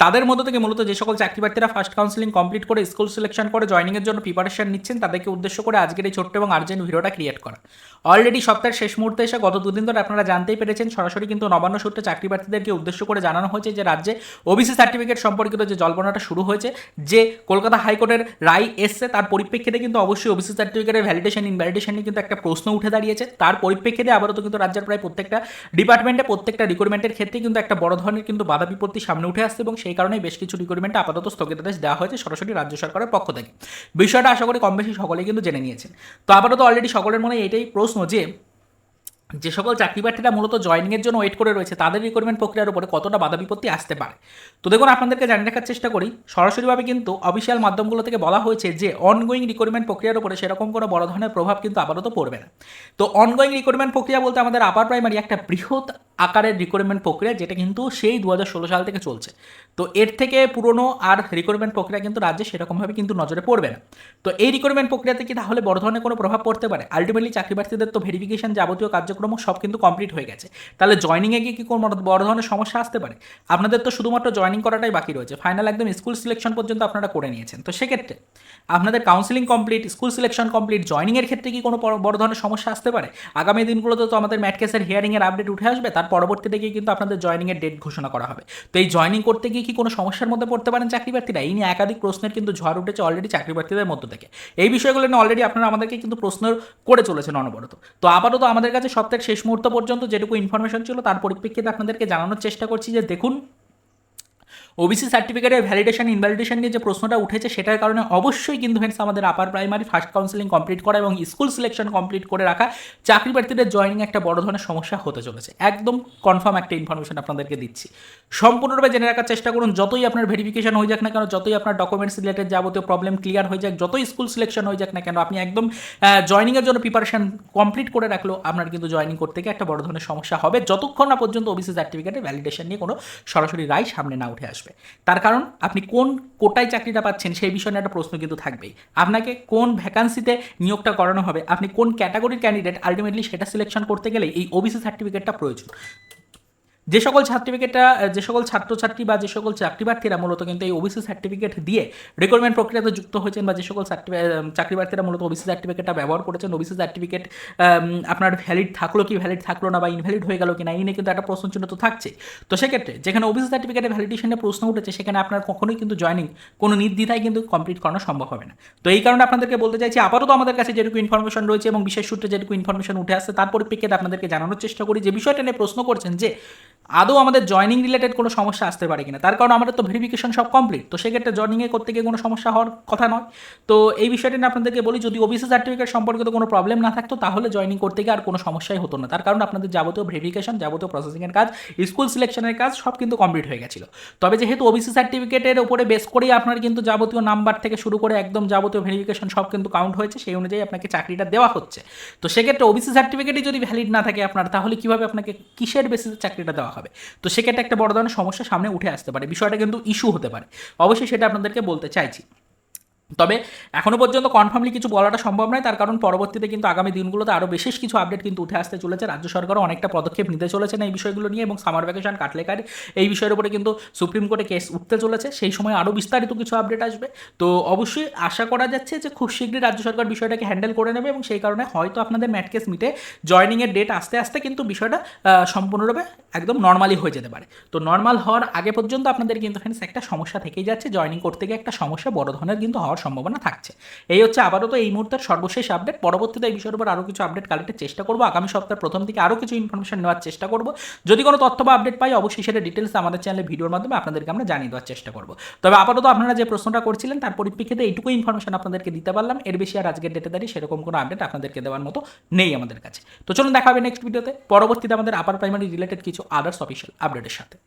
তাদের মধ্যে থেকে মূলত যে সকল চাকরি প্রার্থীরা ফার্স্ট কাউন্সিলিং কমপ্লিট করে স্কুল সিলেকশন করে জয়নিংয়ের জন্য প্রিপারেশন নিচ্ছেন, তাদেরকে উদ্দেশ্য করে আজকের এই ছোট্ট এবং আর্জেন্ট ভিডিওটা ক্রিয়েট করা। অলরেডি সপ্তাহের শেষ মুহূর্তে এসে গত দুদিন ধরে আপনারা জানতেই পেরেছেন, সরাসরি কিন্তু নবান্ন সূত্রে চাকরি প্রার্থীদেরকে উদ্দেশ্য করে জানানো হয়েছে যে রাজ্যে ওবিসি সার্টিফিকেট সম্পর্কিত যে জল্পনাটা শুরু হয়েছে, যে কলকাতা হাইকোর্টের রায় এসছে, তার পরিপ্রেক্ষিতে কিন্তু অবশ্যই ওবিসি সার্টিফিকেটের ভ্যালিডেশন ইনভ্যালিডেশন নিয়ে কিন্তু একটা প্রশ্ন উঠে দাঁড়িয়েছে। তার পরিপ্রেক্ষিতে আবারও কিন্তু রাজ্যের প্রায় প্রত্যেকটা ডিপার্টমেন্টে প্রত্যেকটা রিক্রুটমেন্টের ক্ষেত্রে কিন্তু একটা বড় ধরনের কিন্তু বাধা বিপত্তি সামনে উঠে আসছে এবং সেই কারণে বেশ কিছু রিক্রুটমেন্টে আপাতত স্থগিতাদেশ দেওয়া হয়েছে সরাসরি রাজ্য সরকারের পক্ষ থেকে। বিষয়টা আশা করি কম বেশি সকলেই কিন্তু জেনে নিয়েছেন। তো আপাতত অলরেডি সকলের মনে এটাই প্রশ্ন যে যে সকল চাকরি প্রার্থীরা মূলত জয়নিংয়ের জন্য ওয়েট করে রয়েছে, তাদের রিক্রুটমেন্ট প্রক্রিয়ার উপরে কতটা বাধা বিপত্তি আসতে পারে? তো দেখুন, আপনাদেরকে জানিয়ে রাখার চেষ্টা করি, সরাসরিভাবে কিন্তু অফিসিয়াল মাধ্যমগুলো থেকে বলা হয়েছে যে অনগোয়িং রিক্রুটমেন্ট প্রক্রিয়ার উপরে সেরকম কোনো বড় ধরনের প্রভাব কিন্তু আপাতত পড়বে না। তো অনগোয়িং রিক্রুটমেন্ট প্রক্রিয়া বলতে আমাদের আপার প্রাইমারি একটা বৃহৎ আকারের রিক্রুটমেন্ট প্রক্রিয়া যেটা কিন্তু সেই দু হাজার ষোলো সাল থেকে চলছে। তো এর থেকে পুরনো আর রিক্রুটমেন্ট প্রক্রিয়া কিন্তু রাজ্যে সেরকমভাবে কিন্তু নজরে পড়বে না। তো এই রিক্রুটমেন্ট প্রক্রিয়াতে কি তাহলে বড় ধরনের কোনো প্রভাব পড়তে পারে? আলটিমেটলি চাকরি প্রার্থীদের তো ভেরিফিকেশন যাবতীয় কার্যক্রম সব কিন্তু কমপ্লিট হয়ে গেছে। তাহলে জয়নিংয়ে গিয়ে কি কোনো বড় ধরনের সমস্যা আসতে পারে? আপনাদের তো শুধুমাত্র জয়নিং করাটাই বাকি রয়েছে। ফাইনাল একদম স্কুল সিলেকশন পর্যন্ত আপনারা করে নিয়েছেন। তো সেক্ষেত্রে আপনাদের counselling complete school selection complete জয়নিংয়ের ক্ষেত্রে কি কোনো বড়- বড় ধরনের সমস্যা আসতে পারে? আগামী দিনগুলোতে তো আমাদের ম্যাটকেসের হিয়ারিংয়ের আপডেট উঠে আসবে। তার পরবর্তীতে গিয়ে কিন্তু আপনাদের জয়নিংয়ের ডেট ঘোষণা করা হবে। তো এই জয়নিং করতে গিয়ে কি কোনো সমস্যার মধ্যে পড়তে পারেন চাকরি প্রার্থীরা এই নিয়ে একাধিক প্রশ্নের কিন্তু ঝড় উঠেছে অলরেডি চাকরি প্রার্থীদের মধ্য থেকে। এই বিষয়গুলো নিয়ে অলরেডি আপনারা আমাদেরকে কিন্তু প্রশ্ন করে চলেছেন অনবরত। তো আপাতত আমাদের কাছে সপ্তাহের শেষ মুহূর্ত পর্যন্ত যেটুকু ইনফরমেশন ছিল তার পরিপ্রেক্ষিতে আপনাদেরকে জানানোর চেষ্টা করছি যে দেখুন ওবিসি সার্টিফিকেটের ভ্যালিডেশন ইনভ্যালিডেশন নিয়ে যে প্রশ্নটা উঠেছে, সেটার কারণে অবশ্যই কিন্তু ফ্রেন্ডস আমাদের upper primary first counselling complete করা এবং স্কুল সিলেকশন কমপ্লিট করে রাখা চাকরি প্রার্থীদের জয়নিং একটা বড় ধরনের সমস্যা হতে চলেছে। একদম কনফার্ম একটা ইনফরমেশন আপনাদেরকে দিচ্ছি। সম্পূর্ণরূপে জেনে রাখার চেষ্টা করুন, যতই আপনার ভেরিফিকেশন হয়ে যাক না কেন, যতই আপনার ডকুমেন্টস রিলেটেড যাবতীয় প্রবলেম ক্লিয়ার হয়ে যাক, যতই স্কুল সিলেকশন হয়ে যাক না কেন, আপনি একদম জয়নিংয়ের জন্য প্রিপারেশন কমপ্লিট করে রাখলেও আপনার কিন্তু জয়নিং করতে গিয়ে একটা বড় ধরনের সমস্যা হবে। যতক্ষণ না পর্যন্ত ওবিসি সার্টিফিকেটের ভ্যালিডেশন নিয়ে কোনো সরাসরি রায় সামনে না উঠে আসবে। তার কারণ আপনি কোন কোটায় চাকরিটা পাচ্ছেন সেই বিষয়ে একটা প্রশ্ন কিন্তু থাকবেই। আপনাকে কোন ভ্যাকান্সিতে নিয়োগটা করানো হবে, আপনি কোন ক্যাটাগরির ক্যান্ডিডেট আলটিমেটলি সেটা সিলেকশন করতে গেলে এই ওবিসি সার্টিফিকেটটা প্রয়োজন। যে সকল সার্টিফিকেটটা যে সকল ছাত্রছাত্রী বা যে সকল চাকরি প্রার্থীরা মূলত কিন্তু এই ওবিসি সার্টিফিকেট দিয়ে রিক্রুটমেন্ট প্রক্রিয়াতে যুক্ত হয়েছেন বা যে সকল চাকরি প্রার্থীরা মূলত ওবিসি সার্টিফিকেটটা ব্যবহার করেছেন ওবিসি সার্টিফিকেট আপনার ভ্যালিড থাকল কি ভ্যালিড থাকল না বা ইনভ্যালিড হয়ে গেল কি না এই নিয়ে কিন্তু একটা প্রশ্ন চিহ্ন তো থাকছে তো সেক্ষেত্রে যেখানে ওবিসি সার্টিফিকেটের ভ্যালিডেশনে প্রশ্ন উঠেছে, সেখানে আপনার কখনোই কিন্তু জয়নিং কোনো নির্দ্বিধায় কিন্তু কমপ্লিট করানো সম্ভব হবে না। তো এই কারণে আপনাদেরকে বলতে চাইছি, আপাতত আমাদের কাছে যেটুকু ইনফরমেশন রয়েছে এবং বিশেষ সূত্রে যেটুকু ইনফরমেশন উঠে আসছে, তার পরিপ্রেক্ষিতে আপনাদেরকে জানানোর চেষ্টা করি। যে বিষয়টা নিয়ে প্রশ্ন করছেন যে আদৌ আমাদের জয়নিং রিলেটেড কোনো সমস্যা আসতে পারে কিনা? তার কারণ আমাদের তো ভেরিফিকেশন সব কমপ্লিট তো সেক্ষেত্রে জয়নিংয়ে করতে গিয়ে কোনো সমস্যা হওয়ার কথা নয়। তো এই বিষয়টা নিয়ে আপনাদেরকে বলি, যদি ওবিসি সার্টিফিকেট সম্পর্কিত কোনো প্রবলেম না থাকতো, তাহলে জয়নিং করতে গিয়ে আর কোনো সমস্যাই হতো না। তার কারণ আপনাদের যাবতীয় ভেরিফিকেশন যাবতীয় প্রসেসিংয়ের কাজ স্কুল সিলেকশনের কাজ সব কিন্তু কমপ্লিট হয়ে গেছিল। তবে যেহেতু ওবিসি সার্টিফিকেটের উপরে বেস করেই আপনার কিন্তু যাবতীয় নাম্বার থেকে শুরু করে একদম যাবতীয় ভেরিফিকেশন সব কিন্তু কাউন্ট হয়েছে, সেই অনুযায়ী আপনাকে চাকরিটা দেওয়া হচ্ছে। তো সেক্ষেত্রে ওবিসি সার্টিফিকেটই যদি ভ্যালিড না থাকে আপনার, তাহলে কীভাবে আপনাকে, কিসের বেসিসে চাকরিটা দেওয়া হবে। তো সেক্ষেত্রে একটা বড় ধরনের সমস্যা সামনে উঠে আসতে পারে। বিষয়টা কিন্তু ইস্যু হতে পারে। অবশ্যই সেটা আপনাদেরকে বলতে চাইছি। তবে এখনও পর্যন্ত কনফার্মলি কিছু বলাটা সম্ভব নয়, তার কারণ পরবর্তীতে কিন্তু আগামী দিনগুলোতে আরও বিশেষ কিছু আপডেট কিন্তু উঠে আসতে চলেছে। রাজ্য সরকারও অনেকটা পদক্ষেপ নিতে চলেছেন এই বিষয়গুলো নিয়ে এবং সামার ভ্যাকেশন কাটলে কাটে এই বিষয়ের উপরে কিন্তু সুপ্রিম কোর্টে কেস উঠতে চলেছে। সেই সময় আরও বিস্তারিত কিছু আপডেট আসবে। তো অবশ্যই আশা করা যাচ্ছে যে খুব শীঘ্রই রাজ্য সরকার বিষয়টাকে হ্যান্ডেল করে নেবে এবং সেই কারণে হয়তো আপনাদের ম্যাট কেস মিটে জয়নিংয়ের ডেট আস্তে আস্তে কিন্তু বিষয়টা সম্পূর্ণরূপে একদম নর্মালি হয়ে যেতে পারে। তো নর্মাল হওয়ার আগে পর্যন্ত আপনাদের কিন্তু একটা সমস্যা থেকেই যাচ্ছে। জয়নিং করতে গিয়ে একটা সমস্যা, বড় ধরনের কিন্তু হওয়ার সম্ভাবনা থাকছে। এই হচ্ছে আপাতত এই মুহূর্তের সর্বশেষ আপডেট পরবর্তীতে এই বিষয়ের উপর আরও কিছু আপডেট কালেক্টের চেষ্টা করব। আগামী সপ্তাহের প্রথম থেকে আরও কিছু ইনফরমেশন নেওয়ার চেষ্টা করব। যদি কোনো তথ্য বা আপডেট পাই, অবশ্যই সেটা ডিটেলস আমাদের চ্যানেলে ভিডিওর মাধ্যমে আপনাদেরকে আমরা জানিয়ে দেওয়ার চেষ্টা করব। তবে আপাতত আপনারা যে প্রশ্নটা করছিলেন, তার পরিপ্রেক্ষিতে এইটুকু ইনফরমেশন আপনাদেরকে দিতে পারলাম। এর বেশি আর আজকের ডেটে দাঁড়িয়ে সেরকম কোনো আপডেট আপনাদেরকে দেওয়ার মতো নেই আমাদের কাছে। তো চলুন দেখা হবে নেক্সট ভিডিওতে পরবর্তীতে আমাদের আপার প্রাইমারি রিলেটেড কিছু আদার্স অফিসিয়াল আপডেটের সাথে।